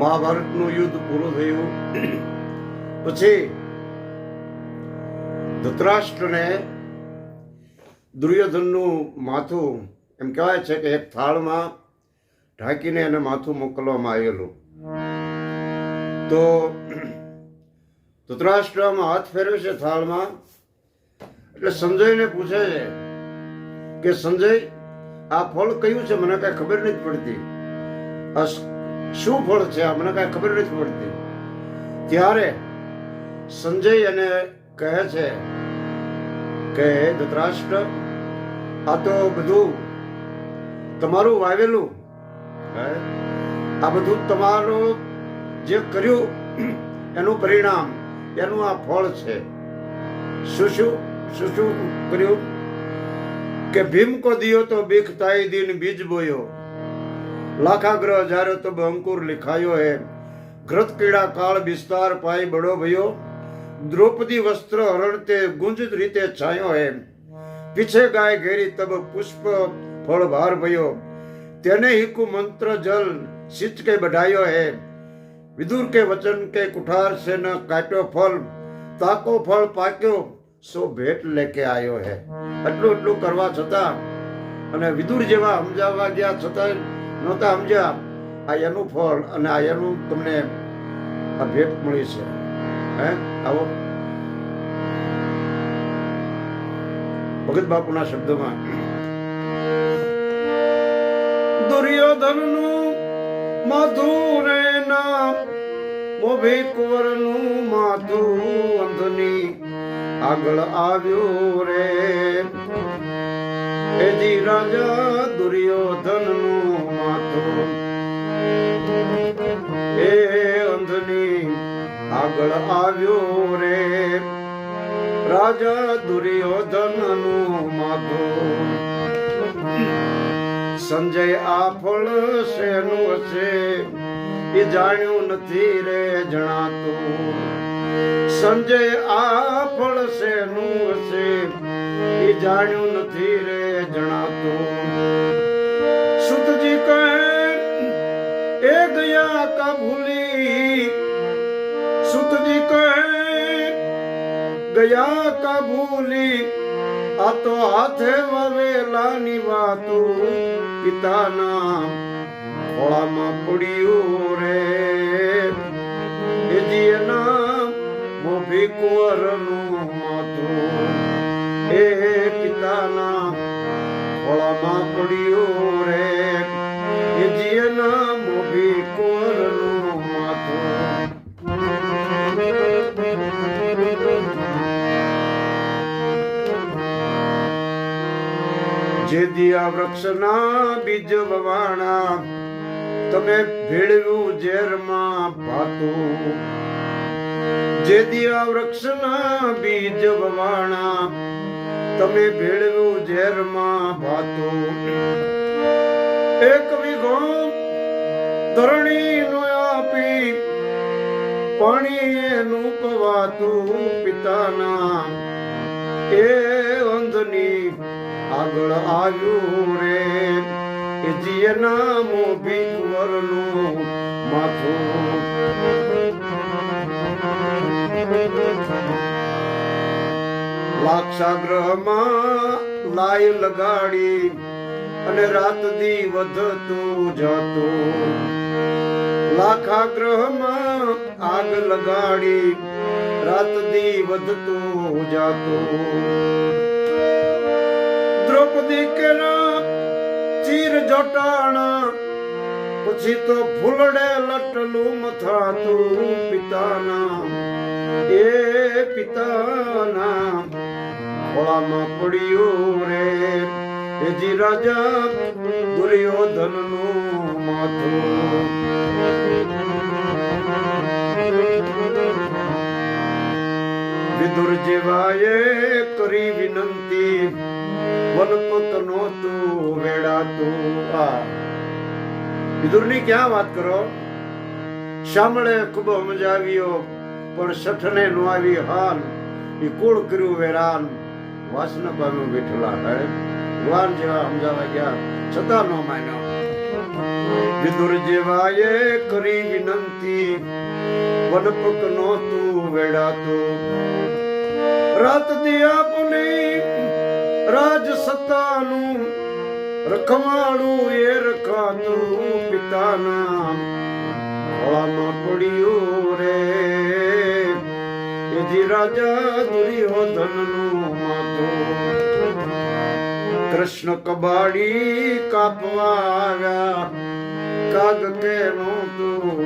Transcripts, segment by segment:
મહાભારતનું યુદ્ધ પૂરું થયું. પછી ધૃતરાષ્ટ્રને દુર્યોધનનું માથું એમ કહેવાય છે કે એક થાળમાં ઢાંકીને એને માથું મોકલવામાં આવેલું. તો ધૃતરાષ્ટ્રમાં હાથ ફેરવે છે થાળમાં, એટલે સંજયને પૂછે છે કે સંજય, આ ફળ કયું છે? મને કઈ ખબર નથી પડતી. શ- ફળ છે? આ મને કાંઈ ખબર નથી પડતી. ત્યારે સંજય એને કહે છે કે ધૃતરાષ્ટ્ર, આ તો બધું તમારું વાવેલું. આ બધું તમારું જે કર્યું, એનું પરિણામ, એનું આ ફળ છે. શું શું શું શું કર્યું? કે ભીમ કો દિયો તો બીખ તાઈ દિન બીજ બોયો. લાખાગ્રહ જ્યારે તો અંકુર લિખાયો હે. ગ્રત કીડા કાળ વિસ્તાર પાઈ બડો ભયો. દ્રૌપદી વસ્ત્ર હરણ તે ગુંજિત રીતે છાયો હે. પીછે ગાય ઘેરી તબ પુષ્પ ફળ ભાર ભયો. તેને હિકુ મંત્ર જલ સિંચ કે બઢાયો હે. વિદુર કે વચન કે કુઠાર સે ન કાટ્યો ફળ. તાકો ફળ પાક્યો, સો ભેટ લેકે આયો હે. આટલું એટલું કરવા છતાં અને વિદુર જેવા સમજાવવા ગયા છતાં નહોતા સમજ્યા આ એનું ફળ અને આ એનું તમને આ ભેટ મળી છે. હે? આવો. ભગત બાપુના શબ્દોમાં. દુર્યોધનનું માથું રે નામ મોભી કુંવરનું માથું અંધની આગળ આવ્યો રે. એજી રાજા દુર્યોધનનું માથું એ અંધની, આગળ આવ્યો રે. રાજા દુર્યોધનનું માથું સંજય આ ફળ શેનું હશે એ જાણ્યું નથી રે જણાતું. સંજય આ ફળ શેનું હશે એ જાણ્યું નથી રે જણાતું. સુતજી કહે એ ગયા કા ભૂલી સુતજી કહે ગયા કા ભૂલી આ તો હાથે વવેલાની વાતો. પિતાના ખોળામાં પડ્યું રે. એ જીએના મોભી કુંવરનું માથું. એ પિતાના ખોળામાં પડ્યું રે. એ મોભી કુંવરનું માથું. જે દિયા વૃક્ષના બીજ વવાણા, તમે ભેળવ્યું ઝેરમાં ભાતું. જે વૃક્ષના બીજ વવાણા, તમે ભેળવ્યું ઝેરમાં ભાતું. એક વિઘો ધરણી નો આપી પાણી એનું પવાતું પિતાના. એ અંધની આગળ આવ્યું રે. એ જીયના મોભી કુંવરનું માથું. લાક્ષાગ્રહમાં લાય લગાડી અને રાત દી વધતું જતું લાખાગ્રહમાં આગ લગાડી રાત દી વધતું જાતું દ્રૌપદી કેરા ચીર જટાણા પછી તો ફૂલડે લટલું મથાતું પિતાના એ પિતાના ખોળામાં પડ્યું રે એજી રાજા દુર્યોધનનું માથું વિદુર જેવાએ કરી વિનંતી વનપત નહોતું વેડાતું. આ. વિદુરની ક્યાં વાત કરો? શામળે ખૂબ સમજાવ્યો પણ સઠને નો આવી હાલ. એ કુળ કર્યું વેરાન? વાસના પામ્યું બેઠેલા હે. ભગવાન જેવા સમજાવા ગયા. છતાં ન માન્યો. વિદુર જેવાએ કરી વિનંતી. વનપક નો તું વેડાતો. રાત દી આપની રાજ સત્તાનું રખવાડું એ રખાતું પિતાના ખોળામાં પડ્યું રે. એજી રાજા દુર્યોધનનું માથું કૃષ્ણ કબાડી કાપવા આવ્યા કાગ કે તું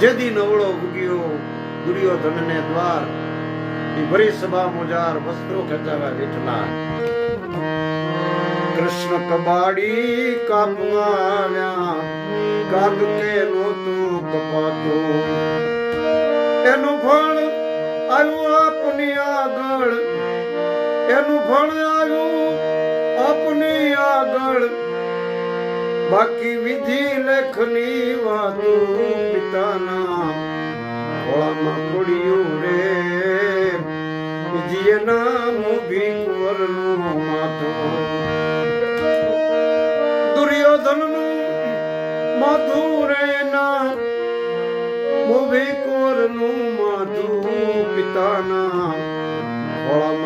જેદી નવળો ઉગ્યો દુર્યોધન ને દ્વાર. ઈ ભરી સભા મોજાર વસ્ત્રો ખેંચાવ્યા વેઠલા. કૃષ્ણ કબાડી કાપવા કાગ કે નહોતું કપાતો. એનું ફળ આવ્યું એનું ફળ આવ્યું આપની આગળ. બાકી વિધિ લેખની વાતો પિતાના ખોળામાં પડ્યું રે. જીએ નામ ભીકવરનું માથું. દુર્યોધનનું માથું રે ના મોભીકોરનું માથું પિતાના ખોળામાં